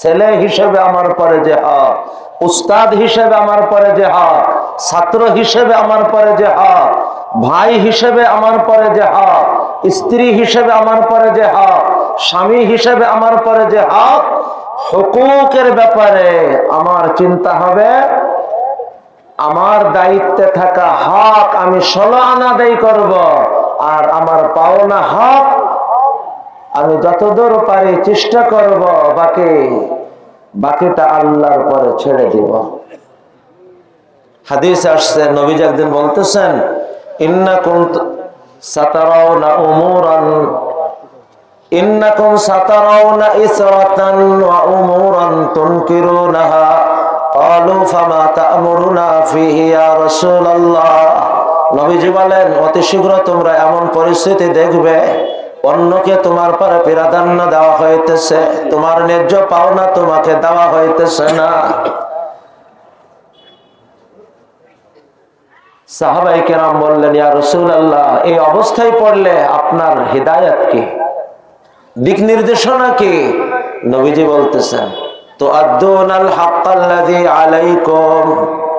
ছেলে হিসেবে আমার পরে যে হক উস্তাদ হিসেবে আমার পরে যে ছাত্র হিসেবে আমার পরে যে ভাই হিসেবে আমার পরে যে স্ত্রী হিসেবে আমার পরে যে স্বামী হিসেবে আমার পরে যে হক হকুকের ব্যাপারে আমার চিন্তা হবে। আমার দায়িত্বে থাকা হক আমি ষোলো আনা আদায় করব, আর আমার পাওনা হক আমি যতদূর পারি চেষ্টা করব, বাকি, বাকিটা আল্লাহর পরে ছেড়ে দিব। হাদিস আসছে, নবীজ একদিন বলতেছেন, ইন্নাকুম সাতারাউনা উমুরান, ইন্নাকুম সাতারাউনা ইসরাতান ওয়া উমুরান তুনকিরুনাহা, ক্বালু ফামা তা'মুরুনা ফিহি ইয়া রাসূলুল্লাহ। নবীজি বলেন, অতি শীঘ্র তোমরা এমন পরিস্থিতি দেখবে অন্যকে তোমার পরে প্রাধান্য দেওয়া হইতেছে। তোমার ন্যায্য পাওনা তোমাকে দেওয়া হইতেছে না। সাহাবাই কেরাম বললেন, ইয়া রসুল আল্লাহ এই অবস্থায় পড়লে আপনার হৃদায়ত কি? দিক নির্দেশনা কি? নবীজি বলতেছেন তো আদুন আল হাক্কাল্লাযী আলাইকুম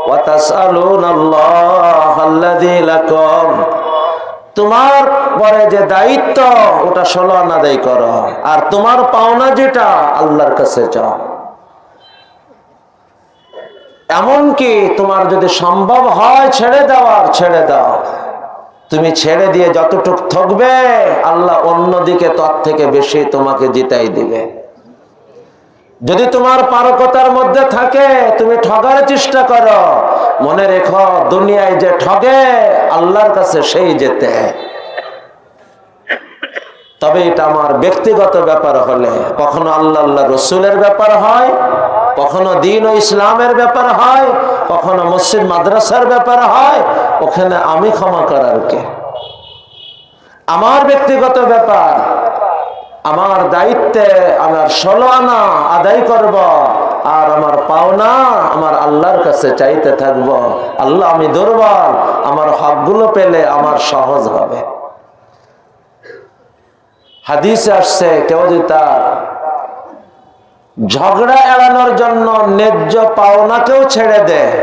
ওয়া তাসআলুনাল্লাহ আল্লাযী লাকুম। তোমার পরে যে দায়িত্ব, ওটা ষোলো আনাদাই করো। আর তোমার পাওনা যেটা, আল্লাহর কাছে চাও এমনকি তোমার যদি সম্ভব হয়, ছেড়ে দেওয়ার ছেড়ে দাও। তুমি ছেড়ে দিয়ে যতটুক থাকবে আল্লাহ অন্যদিকে তার থেকে বেশি তোমাকে জিতাই দিবে। যদি তোমার পারকতার মধ্যে থাকে, তুমি ঠগার চেষ্টা করো। মনে রেখো, দুনিয়ায় যে ঠগে, আল্লাহর কাছে সেই যেতে। তবে এটা আমার ব্যক্তিগত ব্যাপার হলে, কখনো আল্লাহ আল্লাহ রসুলের ব্যাপার হয়, কখনো দিন ও ইসলামের ব্যাপার হয়, কখনো মসজিদ মাদ্রাসার ব্যাপার হয়, ওখানে আমি ক্ষমা করার কে? আমার ব্যক্তিগত ব্যাপার আমার দায়িত্বে আমার ষোলো আদায় করব, আর আমার পাওনা আমার আল্লাহর কাছে চাইতে থাকব। আল্লাহ, আমি দুর্বল, আমার হকগুলো পেলে আমার সহজ হবে। হাদিসে আসছে, কেউ যদি তার ঝগড়া এড়ানোর জন্য ন্যায্য পাওনাকেও ছেড়ে দেয়,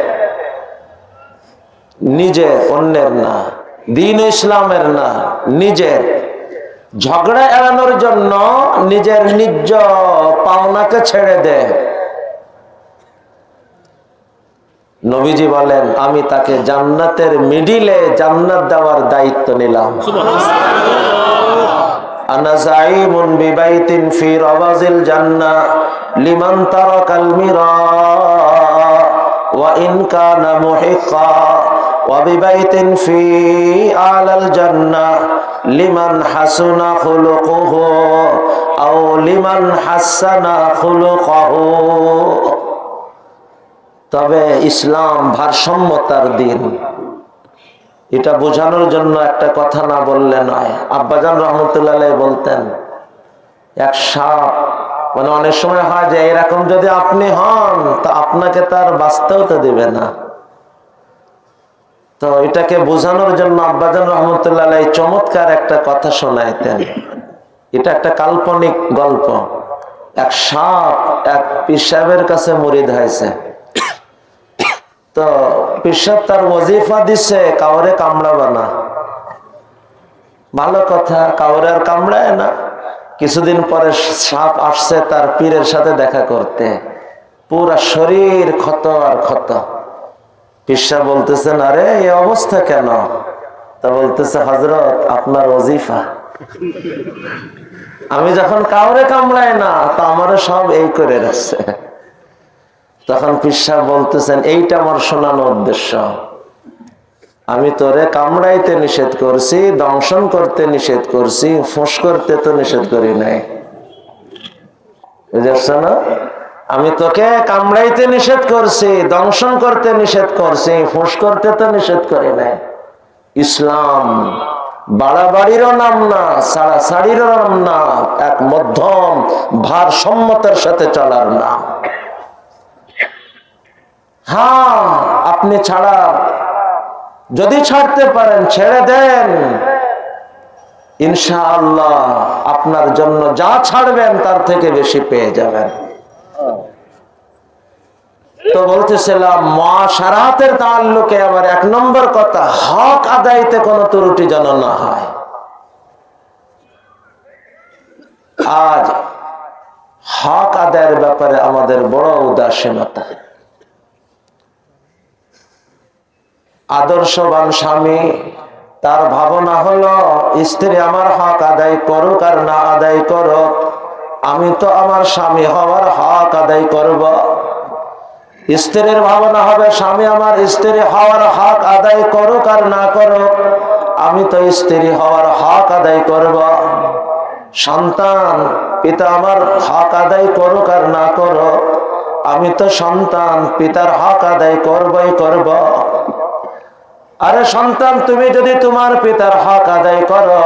নিজে অন্যের না, দিন ইসলামের না, নিজের ঝগড়া এড়ানোর জন্য নিজের নিজ পাওনাকে ছেড়ে দেয় নবীজি বলেন, আমি তাকে জান্নাতের মিডিলে জান্নাত দেওয়ার দায়িত্ব নিলাম। আনা ওয়া বিবাইতিন ফি আলাল জান্নাহ লিমান হাসুনা খুলুকুহু আও লিমান হাসানা তবে ইসলাম ভারসাম্যতার দিন। এটা বোঝানোর জন্য একটা কথা না বললে নয়। আব্বাজান রহমতুল্লাহ বলতেন, এক সাপ মানে অনেক সময় হয় যে এরকম যদি আপনি হন, তো আপনাকে তার বাঁচতেও তো দেবে না। তো এটাকে বোঝানোর জন্য আব্বাজান রহমতুল্লাহ চমৎকার একটা কথা শোনাইতেন। এটা একটা কাল্পনিক গল্প। এক সাপ এক পিসাবের কাছে মরিদ হয়েছে তো পিসাব তার ওজিফা দিছে, কাউরে কামড়াবে না। ভালো কথা, কাউরে আর কামড়ায় না। কিছুদিন পরে সাপ আসছে তার পীরের সাথে দেখা করতে। পুরা শরীর ক্ষত আর ক্ষত। পিসা বলতেছেন, আরে, এই অবস্থা কেন? তা বলতেছে হজরত আপনার ওজিফা। আমি যখন কাউরে কামড়াই না, তা আমারও সব এই করে রাখছে তখন পিসা বলতেছেন, এইটা আমার শোনানো উদ্দেশ্য। আমি তোরে কামড়াইতে নিষেধ করছি, দংশন করতে নিষেধ করছি, ফোঁস করতে তো নিষেধ করি নাই। বুঝেছ না? আমি তোকে কামড়াইতে নিষেধ করছি, দংশন করতে নিষেধ করছি, ফোঁস করতে তো নিষেধ করি নাই। ইসলাম বাড়াবাড়িরও নাম না সাড়াসাড়িরও নাম না, এক মধ্যম সাথে চলার নাম। হ্যাঁ আপনি ছাড়া যদি ছাড়তে পারেন, ছেড়ে দেন। ইনশাআল্লাহ আপনার জন্য যা ছাড়বেন, তার থেকে বেশি পেয়ে যাবেন। তো বলতেছিলাম, মহাসারাতের তাল্লুকে আবার এক নম্বর কথা, হক আদায়তে কোনো ত্রুটি যেন না হয়। আজ হক আদায়ের ব্যাপারে আমাদের বড় উদাসীনতা। আদর্শবান স্বামী, তার ভাবনা হলো, স্ত্রী আমার হক আদায় করুক আর না আদায় করুক, আমি তো আমার স্বামী হওয়ার হক আদায় করব। স্ত্রীর ভাবনা হবে, স্বামী আমার স্ত্রী হওয়ার হক আদায় করুক আর না করুক, আমি তো স্ত্রী হওয়ার হক আদায় করব। সন্তান, পিতা আমার হক আদায় করুক আর না করুক, আমি তো সন্তান, পিতার হক আদায় করবই করব। আরে সন্তান, তুমি যদি তোমার পিতার হক আদায় করো,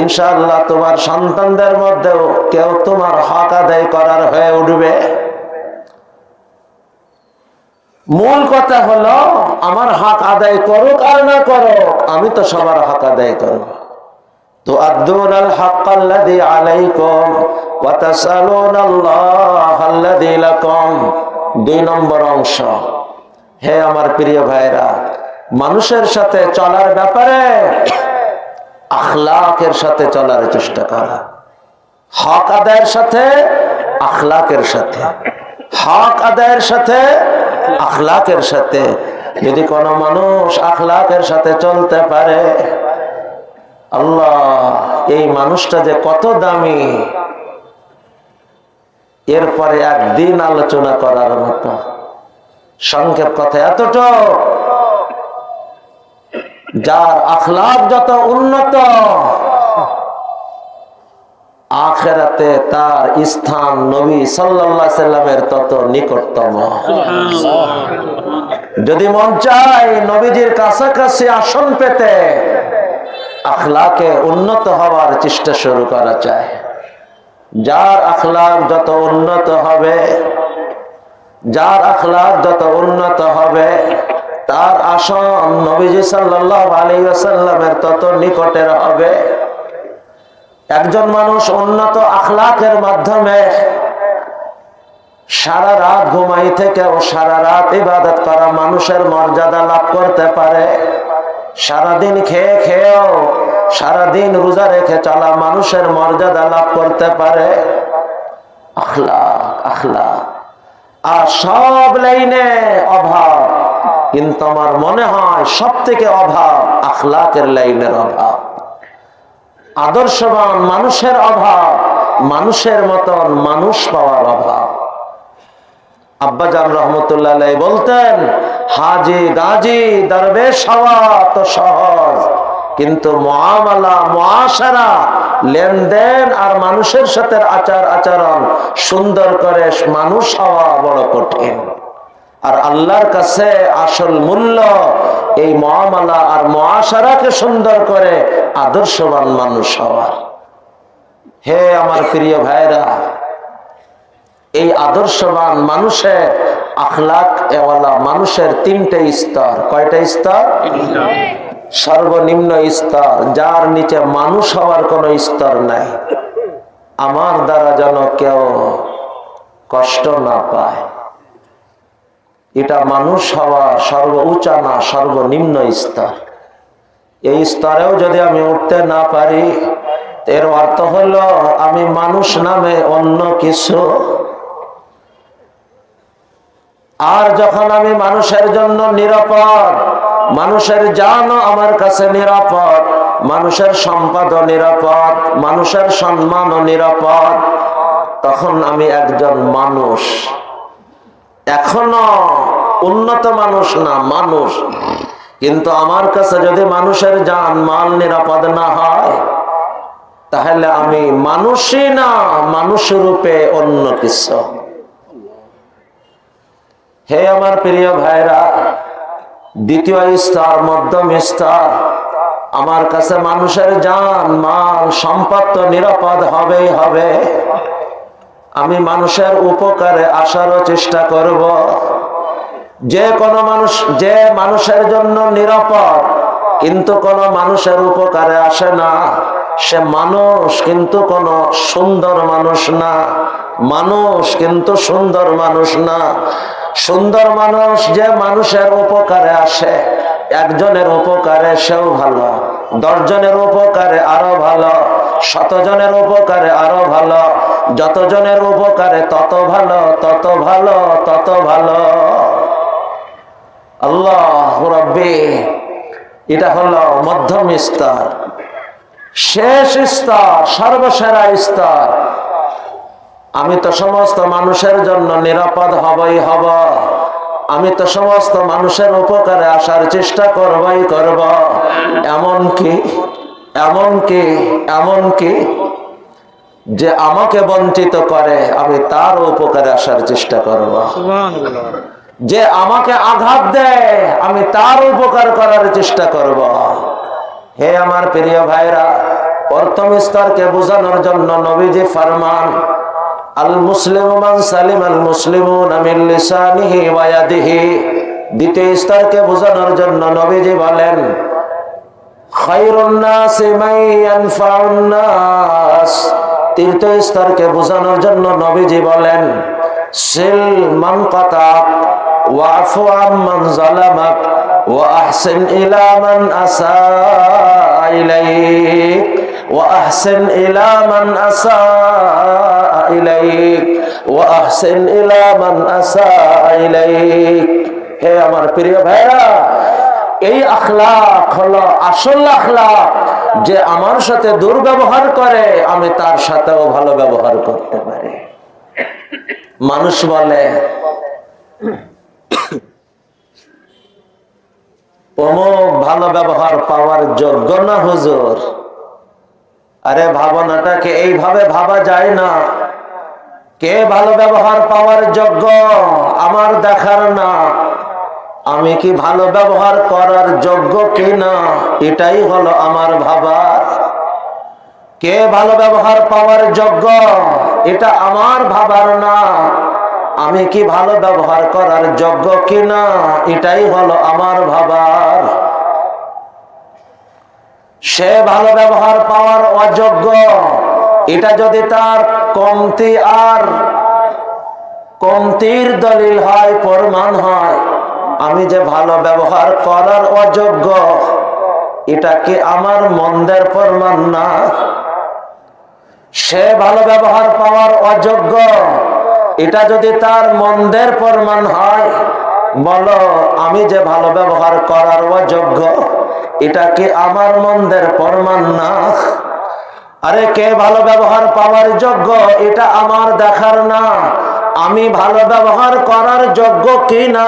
ইনশাআল্লাহ তোমার সন্তানদের মধ্যেও কেউ তোমার হক আদায় করার হয়ে উঠবে। মূল কথা হলো, আমার হক আদায় করুক আর না করুক, আমি তো সবার হক আদায় করব। তো আদুন আল হক আল্লাযী আলাইকুম, ওয়া তাসালুন আল্লাহ আল্লাযী লাকুম। দুই নম্বর অংশ। হে আমার প্রিয় ভাইরা, মানুষের সাথে চলার ব্যাপারে আখলাকের সাথে চলার চেষ্টা করা। হক আদায়ের সাথে, আখলাকের সাথে। হক আদায়ের সাথে আখলাকের সাথে, যদি কোনো মানুষ আখলাকের সাথে চলতে পারে, আল্লাহ, এই মানুষটা যে কত দামি। এরপরে একদিন আলোচনা করার মতো। সংক্ষেপ কথা এতটুকু। যার আখলাক যত উন্নত আখেরাতে তার স্থান নবী আলাইহি সাল্লামের তত নিকটতম। যদি মন চায় নবীজির কাছাকাছি আসন পেতে, আখলাকে উন্নত হওয়ার চেষ্টা শুরু করা চায় যার আখলাক যত উন্নত হবে, যার আখলাক যত উন্নত হবে, তার আসন নবীজি সাল্লাহ আলী আসাল্লামের তত নিকটের হবে। একজন মানুষ উন্নত আখলাকের মাধ্যমে সারা রাত ঘুমাই থেকে ও সারা রাত ইবাদত করা মানুষের মর্যাদা লাভ করতে পারে। সারাদিন খেয়ে খেয়েও, সারাদিন রোজা রেখে চলা মানুষের মর্যাদা লাভ করতে পারে। আখলাক আখলাক। আর সব লাইনে অভাব। কিন্তু আমার মনে হয় সব থেকে অভাব আখলাকের লাইনের অভাব। আদর্শবান মানুষের অভাব, মানুষের মতন মানুষ পাওয়ার অভাব। আব্বাজান রহমতুল্লাহ বলতেন, হাজি দরবেশ হওয়া তো সহজ, কিন্তু মহামালা লেনদেন আর মানুষের সাথে আচার আচরণ সুন্দর করে মানুষ হওয়া বড় কঠিন। আর আল্লাহর কাছে আসল মূল্য এই মহামালা আর মহাসারাকে সুন্দর করে আদর্শবান মানুষ হওয়ার। হে আমার প্রিয় ভাইরা, এই আদর্শবান মানুষের আখলাক এওয়ালা মানুষের তিনটে স্তর। কয়টা স্তর? সর্বনিম্ন স্তর। যার নিচে মানুষ হওয়ার কোন স্তর নাই। আমার দ্বারা যেন কেউ কষ্ট না পায়। এটা মানুষ হওয়া সর্ব উঁচা না সর্বনিম্ন স্তর। এই স্তরেও যদি আমি উঠতে না পারি, এর অর্থ হলো আমি মানুষ নামে অন্য কিছু। আর যখন আমি মানুষের জন্য নিরাপদ, মানুষের জানও আমার কাছে নিরাপদ, মানুষের সম্পদও নিরাপদ, মানুষের সম্মানও নিরাপদ, তখন আমি একজন মানুষ। এখনও উন্নত মানুষ না মানুষ। কিন্তু আমার কাছে যদি মানুষের যান মাল নিরাপদ না হয়, তাহলে আমি মানুষই না, মানুষ রূপে অন্য কিছু। হে আমার প্রিয় ভাইরা, দ্বিতীয় স্তর, মধ্যম স্তর, আমার কাছে মানুষের যান, মাল, সম্পদ তো নিরাপদ হবেই হবে। আমি মানুষের উপকারে আসারও চেষ্টা করব। যে কোনো মানুষ, যে মানুষের জন্য নিরাপদ, কিন্তু কোনো মানুষের উপকারে আসে না। সে মানুষ কিন্তু কোনো সুন্দর মানুষ না। মানুষ কিন্তু সুন্দর মানুষ না। সুন্দর মানুষ যে মানুষের উপকারে আসে, একজনের উপকারে সেও ভালো। দশজনের উপকারে আরও ভালো, শতজনের উপকারে আরও ভালো, যতজনের উপকারে তত ভালো তত ভালো তত ভালো। আল্লাহ রব্বি, এটা হলো মধ্যম স্তর, শেষ স্তর, সর্বসেরা স্তর। আমি তো সমস্ত মানুষের জন্য নিরাপদ হবই হব। আমি তো সমস্ত মানুষের উপকারে আসার চেষ্টা করবই করব। এমন কি এমন কি এমন কি যে আমাকে বঞ্চিত করে, আমি তার উপকারে আসার চেষ্টা করব। যে আমাকে আঘাত দেয়, আমি তার উপকার করার চেষ্টা করব। হে আমার প্রিয় ভাইরা, প্রথম স্তরকে বোঝানোর জন্য নবীজি ফরমান আল মুসলিম সালিম আল মুসলিমুন মিন লিসানিহি ওয়া ইয়াদিহি। দ্বিতীয় স্তরকে বোঝানোর জন্য নবীজি বলেন, খায়রুন নাসি মান ইয়ানফাউন স্তরকে বোঝানোর জন্য নবীজি বলেন, সিল মান কাতাক ওয়াফু আম্মান জালামাক ওয়া আহসিন إليك وأحسن إلى من أساء إليك হে আমার প্রিয় ভাইরা এই আখলাক হলো আসল আখলাক যে আমার সাথে দুর্ব্যবহার করে আমি তার সাথেও ভালো ব্যবহার করতে পারি মানুষ বলে অমুক ভালো ব্যবহার পাওয়ার যোগ্য না হুজুর আরে ভাবনাটাকে এইভাবে ভাবা যায় না কে ভালো ব্যবহার পাওয়ার যোগ্য? আমার দেখার না। আমি কি ভালো ব্যবহার করার যোগ্য কি না এটাই হলো আমার ভাবার কে ভালো ব্যবহার পাওয়ার যোগ্য? এটা আমার ভাবার না। আমি কি ভালো ব্যবহার করার যোগ্য কিনা? এটাই হলো আমার ভাবার। সে ভালো ব্যবহার পাওয়ার অযোগ্য। এটা যদি তার কমতি আর কমতির দলিল হয়, প্রমাণ হয়, আমি যে ভালো ব্যবহার করার অযোগ্য, এটা কি আমার মন্দের প্রমাণ না? সে ভালো ব্যবহার পাওয়ার অযোগ্য, এটা যদি তার মন্দের প্রমাণ হয়, বলো, আমি যে ভালো ব্যবহার করার অযোগ্য, এটা কি আমার মন্দের প্রমাণ না? আরে কে ভালো ব্যবহার পাওয়ার যোগ্য? এটা আমার দেখার না। আমি ভালো ব্যবহার করার যোগ্য কি না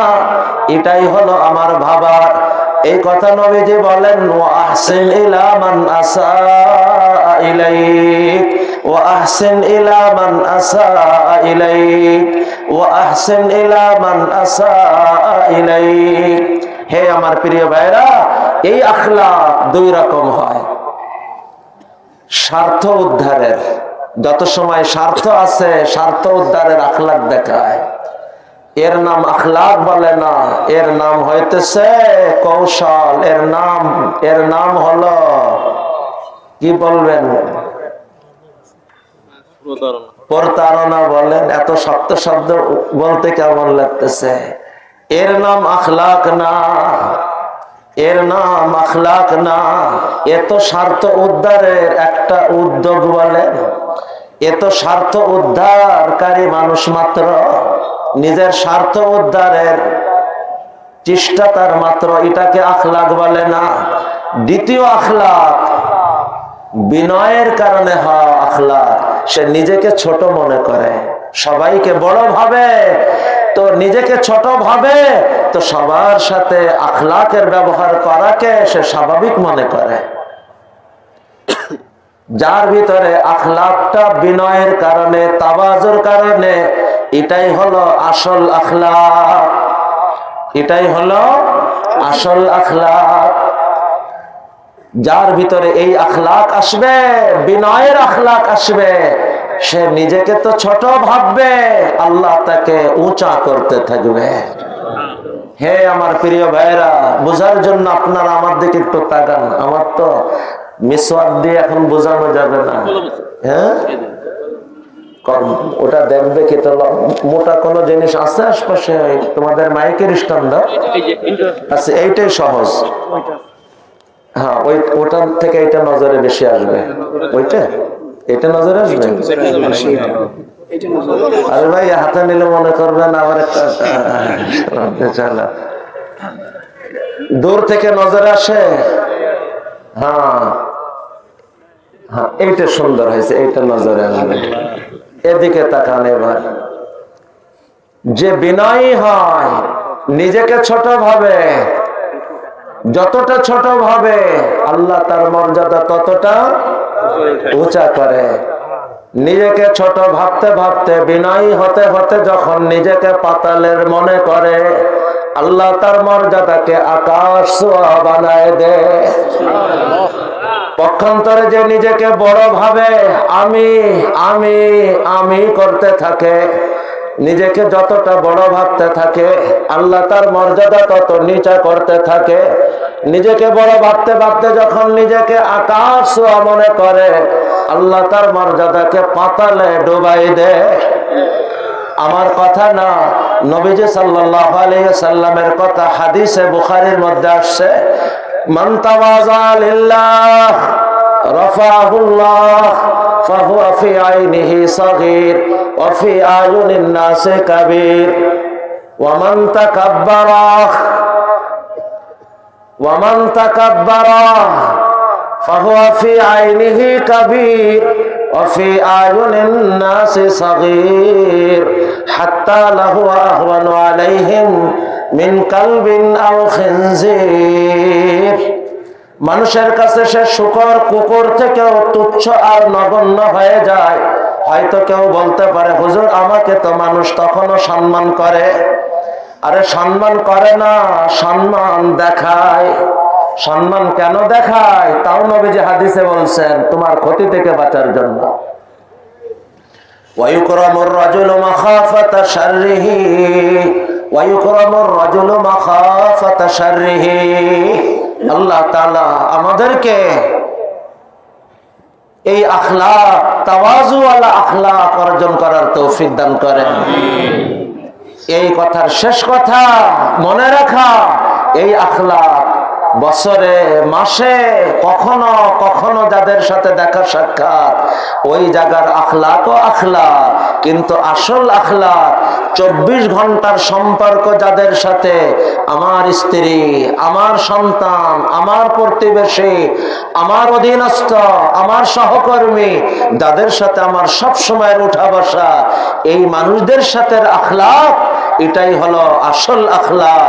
এটাই হলো আমার ভাবার এই কথা নবীজি বলেন, ওয়াহসিন ইলা মান আসা ইলাইক। ওয়াহসিন ইলা মান আসা ইলাইক। ওয়াহসিন ইলা মান আসা ইলাইক। হে আমার প্রিয় ভাইরা এই আখলাক দুই রকম হয়। স্বার্থ উদ্ধারের, যত সময় স্বার্থ আছে, স্বার্থ উদ্ধারের আখলাক দেখায়। এর নাম আখলাক বলে না, এর নাম হইতেছে কৌশল, এর নাম এর নাম হলো, কি বলবেন? প্রতারণা বলেন, এত শক্ত শব্দ বলতে কেমন লাগতেছে? এর নাম আখলাক না। এর নাম আখলাক না। এত স্বার্থ উদ্ধারের একটা উদ্যোগ বলে। এত স্বার্থ উদ্ধারকারী মানুষ মাত্র। নিজের স্বার্থ উদ্ধারের চেষ্টা তার মাত্র। এটাকে আখলাক বলে না। দ্বিতীয় আখলাক বিনয়ের কারণে হওয়া আখলাক। সে নিজেকে ছোট মনে করে। সবাইকে বড় ভাবে, তো নিজেকে ছোট ভাবে, তো সবার সাথে আখলাকের ব্যবহার করাকে সে স্বাভাবিক মনে করে। যার ভিতরে আখলাকটা বিনয়ের কারণে তাবাজুর কারণে, এটাই হলো আসল আখলাক এটাই হলো আসল আখলাক যার ভিতরে এই আখলাক আসবে, বিনয়ের আখলাক আসবে সে নিজেকে তো ছোট ভাববে, আল্লাহ তাকে উঁচা করতে থাকবে। হে আমার প্রিয় ভাইরা বোঝার জন্য আপনারা আমার দিকে একটু তাকান। আমার তো মিসওয়াক দিয়ে এখন বোঝানো যাবে না। হ্যাঁ? কর- ওটা দেখবে কি তো মোটা কোনো জিনিস আছে আশপাশে? তোমাদের মাইকের স্ট্যান্ড আচ্ছা এইটাই সহজ। হ্যাঁ ওই ওটা থেকে এটা নজরে বেশি আসবে। ওইটা? এটা নজরে আসবে? আরে ভাই হাতে নিলে মনে করবেন আবার একটা দূর থেকে নজরে আসে? হ্যাঁ। হ্যাঁ এইটা সুন্দর হয়েছে এইটা নজরে আসবে। এদিকে তাকান এবার। যে বিনয়ী হয় নিজেকে ছোট ভাবে যতটা ছোট ভাবে আল্লাহ তার মর্যাদা ততটা উঁচা করে। নিজেকে ছোট ভাবতে ভাবতে বিনয়ী হতে হতে যখন নিজেকে পাতালের মনে করে, আল্লাহ তার মর্যাদাকে আকাশ সোয়া বানায় দে। পক্ষান্তরে যে নিজেকে বড় ভাবে আমি আমি আমি করতে থাকে নিজেকে যতটা বড় ভাবতে থাকে, আল্লাহ তার মর্যাদা তত নিচা করতে থাকে। নিজেকে বড় ভাবতে ভাবতে যখন নিজেকে আকাশ মনে করে, আল্লাহ তার মর্যাদাকে পাতালে ডুবাই দেয়। আমার কথা না, নবীজি আলাইহি সাল্লামের কথা হাদিসে বুখারির মধ্যে আসছে, মান رفعه الله فهو في عينه صغير وفي أعين الناس كبير. ومن تكبر ومن تكبر فهو في عينه كبير وفي أعين الناس صغير. حتى لهو أهون عليهم من كلب أو خنزير. মানুষের কাছে সে শুকর কুকুর থেকেও তুচ্ছ আর নগণ্য হয়ে যায় হয়তো কেউ বলতে পারে হুজুর আমাকে তো মানুষ তখনও সম্মান করে আরে সম্মান করে না সম্মান দেখায় সম্মান কেন দেখায় তাও নবীজি হাদিসে বলছেন তোমার ক্ষতি থেকে বাঁচার জন্য ويكرم الرجل مخافة شره ويكرم الرجل مخافة شره আল্লাহ তালা আমাদেরকে এই আখলা তাওয়াজু আলা আখলা অর্জন করার তৌফিক দান করেন। এই কথার শেষ কথা মনে রাখা এই আখলাক বছরে, মাসে, কখনো কখনো যাদের সাথে দেখা সাক্ষাৎ, ওই জায়গার আখলাক ও আখলাক, কিন্তু আসল আখলাক চব্বিশ ঘণ্টার সম্পর্ক যাদের সাথে, আমার স্ত্রী, আমার সন্তান, আমার প্রতিবেশী, আমার অধীনস্থ, আমার সহকর্মী, যাদের সাথে আমার সব সময়ের উঠা বসা, এই মানুষদের সাথে আখলাক এটাই হলো আসল আখলাক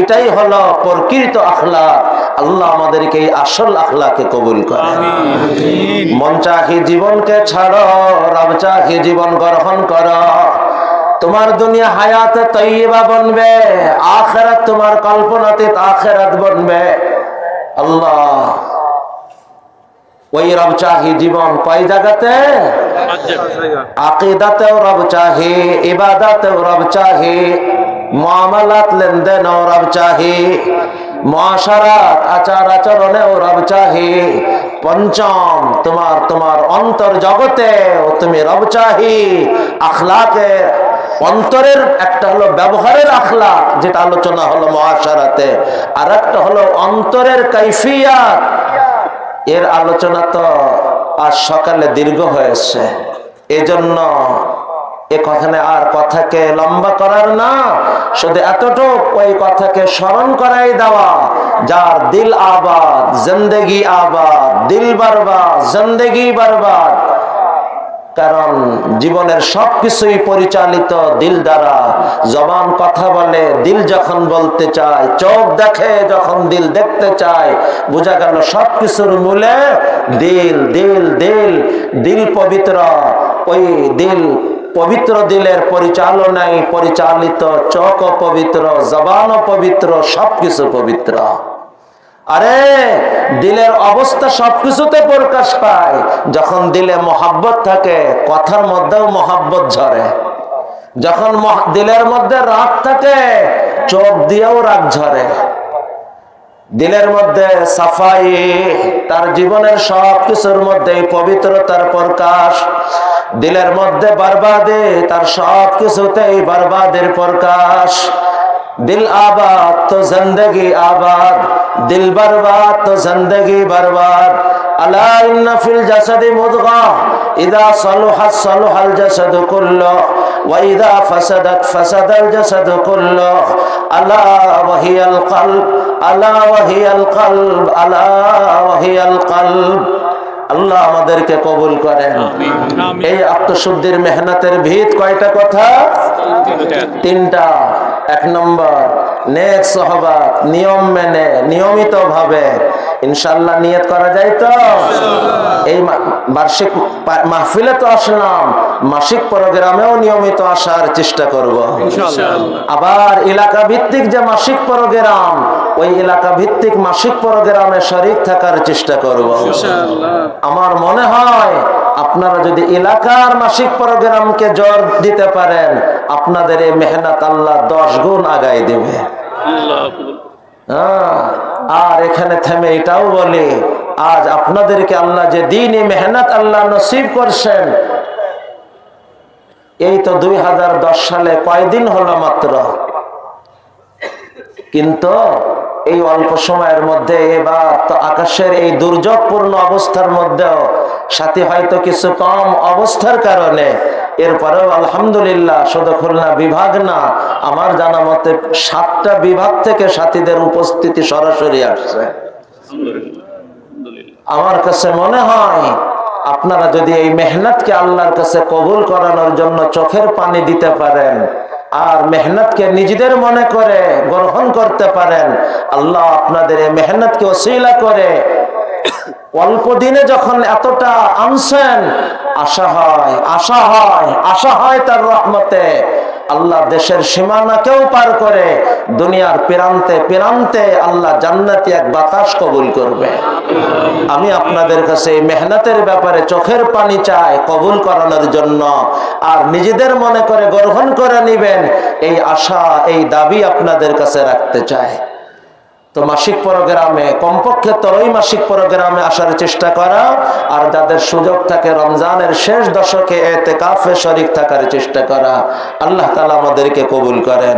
এটাই হলো প্রকৃত আখলাক। আল্লাহ আমাদেরকে এই আসল আখলাকে কবুল করে। মন চাহি জীবনকে ছাড়ো রব চাহি জীবন গ্রহণ করো। তোমার দুনিয়া হায়াতে তৈবা বনবে আখেরাত তোমার কল্পনাতে আখেরাত বনবে। আল্লাহ ওই রব চাহি জীবন কয় জায়গাতে? আকিদাতেও রব চাহি, ইবাদাতেও রব চাহি, মামলাত রব চাহি, মহাসারাত, আচার আচরণেও রব চাহি, পঞ্চম তোমার তোমার অন্তর জগতে তুমি রব চাহি আখলাকে অন্তরের একটা হলো ব্যবহারের আখলাক, যেটা আলোচনা হলো মহাসারাতে আর একটা হলো অন্তরের কাইফিয়াত এর আলোচনা তো আজ সকালে দীর্ঘ হয়েছে। এজন্য এখানে আর কথাকে লম্বা করার না, শুধু এতটুক ওই কথাকে স্মরণ করাই দেওয়া, যার দিল আবাদ, জিন্দেগি আবাদ, দিল বারবার জিন্দেগি বরবাদ। কারণ জীবনের সবকিছুই পরিচালিত দিল দ্বারা জবান কথা বলে, দিল যখন বলতে চায়, চোখ দেখে যখন দিল দেখতে চায়, বোঝা গেল সবকিছুর মূলে দিল দিল দিল দিল পবিত্র। ওই দিল পবিত্র দিলের পরিচালনায় পরিচালিত চোখও পবিত্র, জবানও পবিত্র, সবকিছু পবিত্র। আরে, দিলের অবস্থা সবকিছুতে প্রকাশ পায়। যখন দিলে মহাব্বত থাকে, কথার মধ্যেও মহাব্বত ঝরে। যখন দিলের মধ্যে রাগ থাকে, চোখ দিয়েও রাগ ঝরে। দিলের মধ্যে সাফাই, তার জীবনের সব কিছুর মধ্যে পবিত্রতার প্রকাশ। দিলের মধ্যে বারবাদে, তার সব কিছুতেই বরবাদের প্রকাশ। দিল আবাদ তো জিন্দগি আবাদ, দিল বরবাদ তো জিন্দগি বরবাদ। আলা ইন্না ফিল জাসাদি মুদগা, ইদা সালুহাত সালুহাল জাসাদু কুল্লু, ওয়া ইদা ফাসাদাত ফাসাদাল জাসাদু কুল্লু। আলা ওয়াহিয়াল কলব, আলা ওয়াহিয়াল কলব, আলা ওয়াহিয়াল কলব। আল্লাহ আমাদেরকে কবুল করেন। এই আত্মশুদ্ধির মেহনতের ভিত কয়টা কথা? তিনটা। এক নম্বর নেক সহবাত নিয়ম মেনে নিয়মিত ভাবে ইনশাল্লাহ নিয়ত করা যায় তো? এই বার্ষিক মাহফিলে তো আসলাম। মাসিক প্রোগ্রামেও নিয়মিত আসার চেষ্টা করব। আবার এলাকা ভিত্তিক যে মাসিক প্রোগ্রাম ওই এলাকা ভিত্তিক মাসিক প্রোগ্রামে শরিক থাকার চেষ্টা করব। আমার মনে হয় আপনারা যদি এলাকার মাসিক প্রোগ্রামকে জোর দিতে পারেন আপনাদের এই মেহনত আল্লাহ দশ গুণ আগাই দেবে। হ্যাঁ, আর এখানে থেমে এটাও বলি আজ আপনাদেরকে আল্লাহ যে দিন এই মেহনত আল্লাহ নসিব করছেন এই তো দুই হাজার দশ সালে কয়দিন হলো মাত্র? কিন্তু এই অল্প সময়ের মধ্যে এবার তো আকাশের এই দুর্যোগপূর্ণ অবস্থার মধ্যেও সাথী হয়তো কিছু কম অবস্থার কারণে এরপরেও আলহামদুলিল্লাহ শুধু খুলনা বিভাগ না, আমার জানা মতে সাতটা বিভাগ থেকে সাথীদের উপস্থিতি সরাসরি আসছে। আমার কাছে মনে হয় আপনারা যদি এই মেহনতকে আল্লাহর কাছে কবুল করানোর জন্য চোখের পানি দিতে পারেন আর মেহনতকে নিজেদের মনে করে গ্রহণ করতে পারেন। আল্লাহ আপনাদের এই মেহনতকে অশিলা করে। অল্প দিনে যখন এতটা আনছেন, আশা হয় আশা হয় আশা হয় তার রহমতে। আল্লাহ দেশের সীমানাকেও পার করে দুনিয়ার প্রান্তে প্রান্তে আল্লাহ জান্নাতি এক বাতাস কবুল করবে। আমি আপনাদের কাছে এই মেহনতের ব্যাপারে চোখের পানি চাই কবুল করানোর জন্য। আর নিজেদের মনে করে গ্রহণ করে নিবেন, এই আশা, এই দাবি আপনাদের কাছে রাখতে চাই। তো মাসিক প্রোগ্রামে, কমপক্ষে তরই মাসিক প্রোগ্রামে আসার চেষ্টা করা আর যাদের সুযোগ থাকে রমজানের শেষ দশকে এতে কাফে শরিক থাকার চেষ্টা করা, আল্লাহ তালা আমাদেরকে কবুল করেন।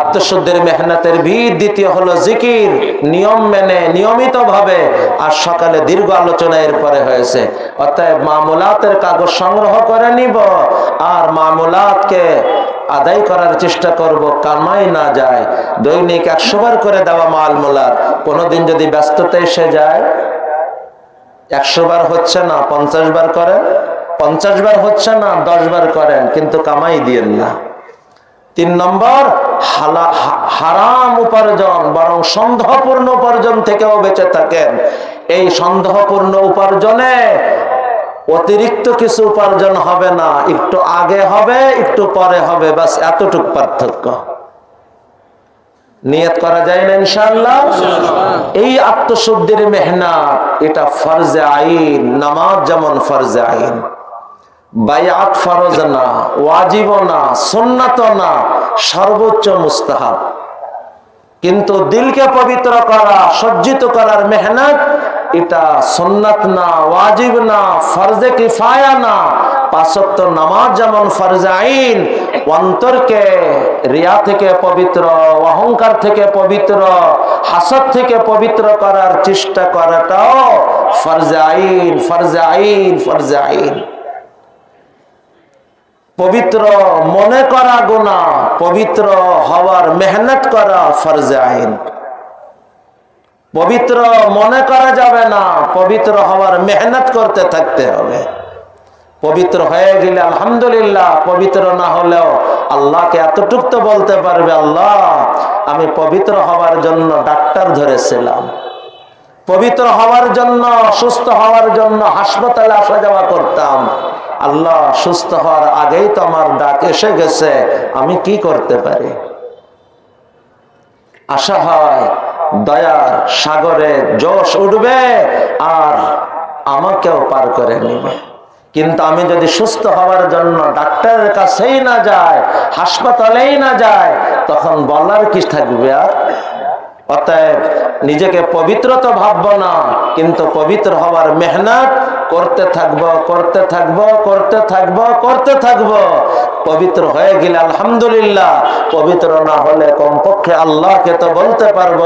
আত্মশুদ্ধির মেহনতের ভিত দ্বিতীয় হলো জিকির, নিয়ম মেনে নিয়মিত ভাবে আর সকালে দীর্ঘ আলোচনা এরপরে হয়েছে। অতএব মামুলাতের কাগজ সংগ্রহ করে নিব আর মামুলাতকে আদায় করার চেষ্টা করব, কামাই না যায়। দৈনিক একশো বার করে দেওয়া মাল মোলার, কোনোদিন যদি ব্যস্ততা এসে যায়, একশো বার হচ্ছে না, পঞ্চাশ বার করেন, পঞ্চাশ বার হচ্ছে না, দশ বার করেন, কিন্তু কামাই দিয়েন না। তিন নম্বর হারাম উপার্জন, বরং সন্দেহপূর্ণ উপার্জন থেকেও বেঁচে থাকেন। এই সন্দেহপূর্ণ উপার্জনে অতিরিক্ত কিছু উপার্জন হবে না, একটু আগে হবে, একটু পরে হবে বাস এতটুক পার্থক্য। নিয়ত করা যায় না ইনশাল্লাহ এই আত্মশুদ্ধির মেহনত, এটা ফরজে আইন, নামাজ যেমন ফরজে আইন। বায়াত ফরজ না ওয়াজিব না সুন্নাত না, সর্বোচ্চ মুস্তাহাব। কিন্তু দিলকে পবিত্র করা, সজ্জিত করার মেহনত এটা সুন্নাত না, ওয়াজিব না, ফরজে কিফায়া না। পাঁচক্ত নামাজ যেমন ফরজে আইন, অন্তরকে রিয়া থেকে পবিত্র, অহংকার থেকে পবিত্র, হাসদ থেকে পবিত্র করার চেষ্টা করাটাও ফরজে আইন ফরজে আইন ফরজে আইন। পবিত্র মনে করা গোনা পবিত্র হওয়ার মেহনত করা ফরজে আইন। পবিত্র মনে করা যাবে না। পবিত্র হওয়ার মেহনত করতে থাকতে হবে। পবিত্র হয়ে গেলে আলহামদুলিল্লাহ, পবিত্র না হলেও আল্লাহকে এতটুক তো বলতে পারবে, আল্লাহ, আমি পবিত্র হওয়ার জন্য ডাক্তার ধরেছিলাম। পবিত্র হওয়ার জন্য সুস্থ হওয়ার জন্য হাসপাতালে আসা যাওয়া করতাম। আল্লাহ, সুস্থ হওয়ার আগেই তো আমার ডাক এসে গেছে, আমি কি করতে পারি? আশা হয় দয়ার সাগরে জোশ উঠবে আর আমাকেও পার করে নেবে। কিন্তু আমি যদি সুস্থ হওয়ার জন্য ডাক্তারের কাছেই না যায় হাসপাতালেই না যায় তখন বলার কি থাকবে আর? অতএব নিজেকে পবিত্র তো ভাববো না, কিন্তু পবিত্র হওয়ার মেহনত করতে থাকব করতে থাকব করতে থাকব করতে থাকব। পবিত্র হয়ে গেলে আলহামদুলিল্লাহ, পবিত্র না হলে কমপক্ষে আল্লাহকে তো বলতে পারব,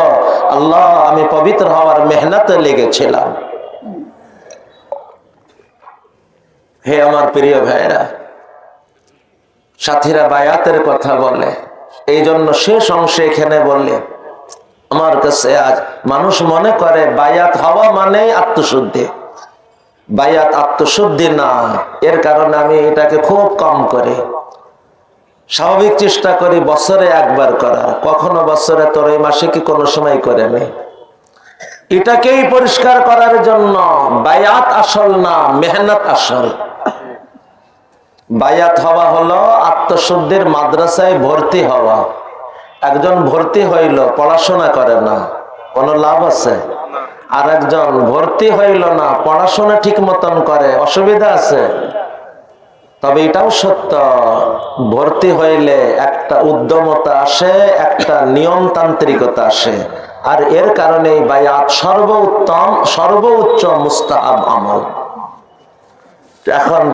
আল্লাহ আমি পবিত্র হওয়ার মেহনতে লেগেছিলাম। হে আমার প্রিয় ভাইরা সাথীরা বায়াতের কথা বলে, এই জন্য শেষ অংশে এখানে বললে আমার কাছে আজ মানুষ মনে করে বায়াত হওয়া মানেই আত্মশুদ্ধি। বায়াত আত্মশুদ্ধি না, এর কারণে আমি এটাকে খুব কম করি। স্বাভাবিক চেষ্টা করি বছরে একবার করার। কখনো বছরে তোর এই মাসে কি কোনো সময় করে নেই? এটাকেই পরিষ্কার করার জন্য বায়াত আসল না, মেহনত আসল। বায়াত হওয়া হলো আত্মশুদ্ধির মাদ্রাসায় ভর্তি হওয়া। একজন ভর্তি হইল, পড়াশোনা করে না, কোনো লাভ আছে? আর একজন ভর্তি হইল না, পড়াশোনা ঠিক মতন করে, অসুবিধা আছে? তবে এটাও সত্য। ভর্তি হইলে একটা উদ্যমতা আসে, একটা নিয়মতান্ত্রিকতা আসে। আর এর কারণে বায়াত সর্বোত্তম, সর্বোচ্চ মুস্তাহাব আমল। এখন